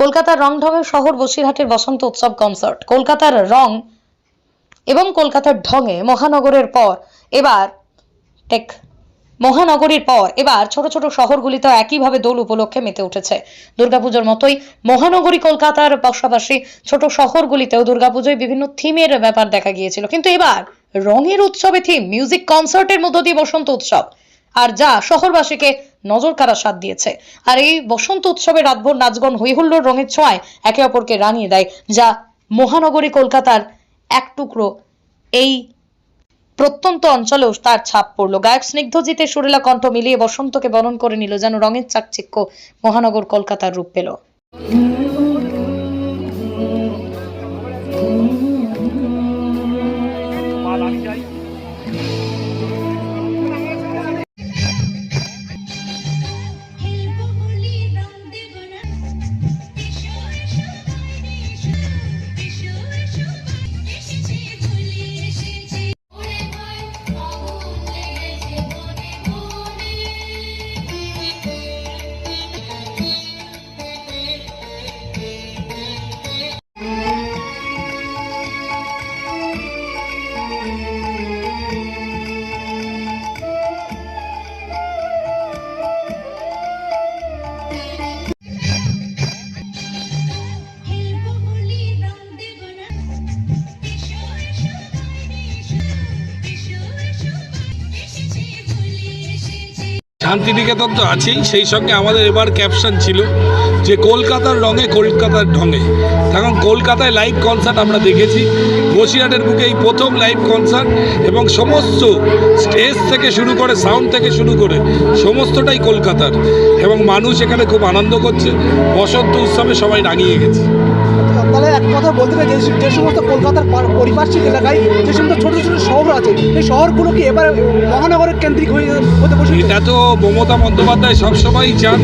কলকাতার রং ঢঙের শহর বসিরহাটের বসন্ত উৎসব কনসার্ট। কলকাতার রং এবং কলকাতার ঢঙে মহানগরের পর এবার, টেক, মহানগরীর পর এবার ছোট ছোট শহরগুলিতেও একইভাবে দোল উপলক্ষে মেতে উঠেছে। দুর্গাপুজোর মতোই মহানগরী কলকাতার পাশাপাশি ছোট শহরগুলিতেও দুর্গাপুজোয় বিভিন্ন থিমের ব্যাপার দেখা গিয়েছিল। কিন্তু এবার রঙের উৎসবে থিম, মিউজিক কনসার্টের মধ্য দিয়ে বসন্ত উৎসব। আর যা শহরবাসীকে নজর কারা সাথ দিয়েছে। আর এই বসন্ত উৎসবে রাতভর নাচগণ হৈহুল্লোর রঙের ছোঁয়ায় একে অপরকে রাঙিয়ে দেয়, যা মহানগরী কলকাতার এক টুকরো। এই প্রত্যন্ত অঞ্চলেও তার ছাপ পড়ল। গায়ক স্নিগ্ধজিতে সুরেলা কণ্ঠ মিলিয়ে বসন্তকে বরণ করে নিল, যেন রঙের চাকচিক্য মহানগর কলকাতার রূপ পেল। শান্তিনিকেতন তো আছেই, সেই সঙ্গে আমাদের এবার ক্যাপশন ছিল যে কলকাতার রঙে কলকাতার ঢঙে। এখন কলকাতায় লাইভ কনসার্ট আমরা দেখেছি, বসিরহাটের বুকে এই প্রথম লাইভ কনসার্ট এবং সমস্ত স্টেজ থেকে শুরু করে সাউন্ড থেকে শুরু করে সমস্তটাই কলকাতার। এবং মানুষ এখানে খুব আনন্দ করছে, বসন্ত উৎসবে সবাই রাঙিয়ে গেছে। তাহলে এক কথা বলতে গেলে যে সমস্ত কলকাতার পারিপার্শ্বিক পরিপার্শ্বিক এলাকায় যে সমস্ত ছোট ছোট শহর আছে, সেই শহরগুলো কি এবার মহানগরের কেন্দ্রিক হয়ে হতে বসে এটা তো মমতা বন্দ্যোপাধ্যায় সবসময়ই চান।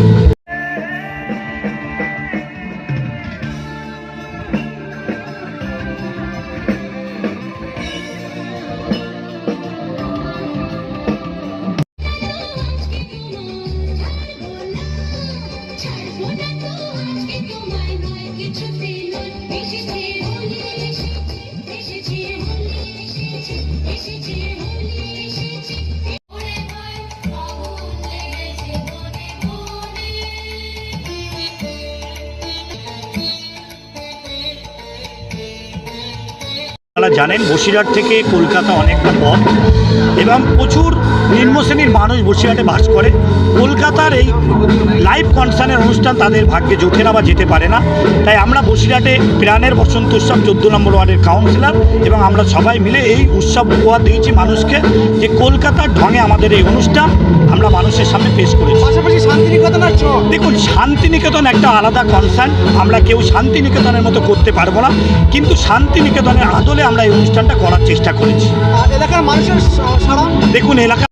আপনারা জানেন বসিরহাট থেকে কলকাতা অনেকটা পথ। এবং প্রচুর নিম্ন শ্রেণির মানুষ বসিরহাটে বাস করে। কলকাতার এই লাইভ কনসার্টের অনুষ্ঠান তাদের ভাগ্যে জোটে না বা যেতে পারে না। তাই আমরা বসিরহাটে প্রাণের বসন্ত উৎসব চোদ্দ নম্বর ওয়ার্ডের কাউন্সিলর এবং আমরা সবাই মিলে এই উৎসব উপহার দিয়েছি মানুষকে যে কলকাতার ঢঙে আমাদের এই অনুষ্ঠান আমরা মানুষের সামনে পেশ করেছি। পাশাপাশি শান্তিনিকেতন দেখুন শান্তিনিকেতন একটা আলাদা কনসার্ন আমরা কেউ শান্তিনিকেতনের মতো করতে পারব না। কিন্তু শান্তিনিকেতনের আদলে আমরা এই অনুষ্ঠানটা করার চেষ্টা করেছি এলাকার মানুষের দেখুন এলাকা